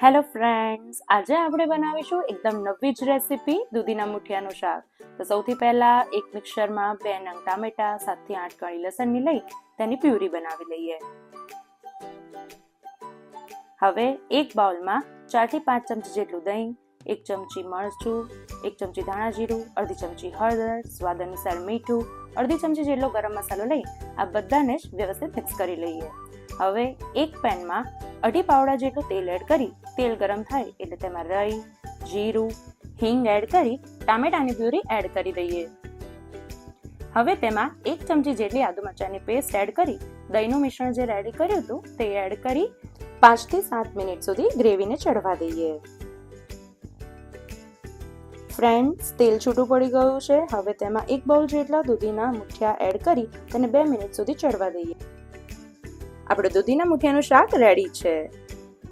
Hello friends, આજે આપણે બનાવીશું એકદમ નવી જ રેસીપી દૂધીના મુઠિયાનું શાક. તો સૌથી પહેલા એક મિક્સરમાં બે નંગ ટામેટા, સાતથી આઠ કળી લસણની લઈ તેની પ્યુરી બનાવી લઈએ. હવે એક બાઉલમાં ચારથી પાંચ ચમચી જેટલું દહીં એક ચમચી મરચું, એક ચમચી ધાણા જીરું, અડધી ચમચી હળદર, સ્વાદ અનુસાર મીઠું, અડધી ચમચી જેટલો ગરમ મસાલો લઈ આ બધાને જ વ્યવસ્થિત મિક્સ કરી લઈએ. હવે એક પેનમાં અઢી પાવડા જેટલું તેલ એડ કરી, તેલ ગરમ થાય એટલે તેમાં રાઈ, જીરું, હિંગ એડ કરી, ટામેટાની પ્યુરી એડ કરી દઈએ. હવે તેમાં એક ચમચી જેટલી આદુ મરચાંની પેસ્ટ એડ કરી, દહીંનું મિશ્રણ જે રેડી કર્યું હતું તે એડ કરી પાંચથી સાત મિનિટ સુધી ગ્રેવીને ચડવા દઈએ. ફ્રેન્ડ્સ તેલ છૂટું પડી ગયું છે. હવે તેમાં એક બાઉલ જેટલા દૂધીના મુઠિયા એડ કરી તેને બે મિનિટ સુધી ચડવા દઈએ. આપણે દૂધીના મુઠિયાનું શાક રેડી છે.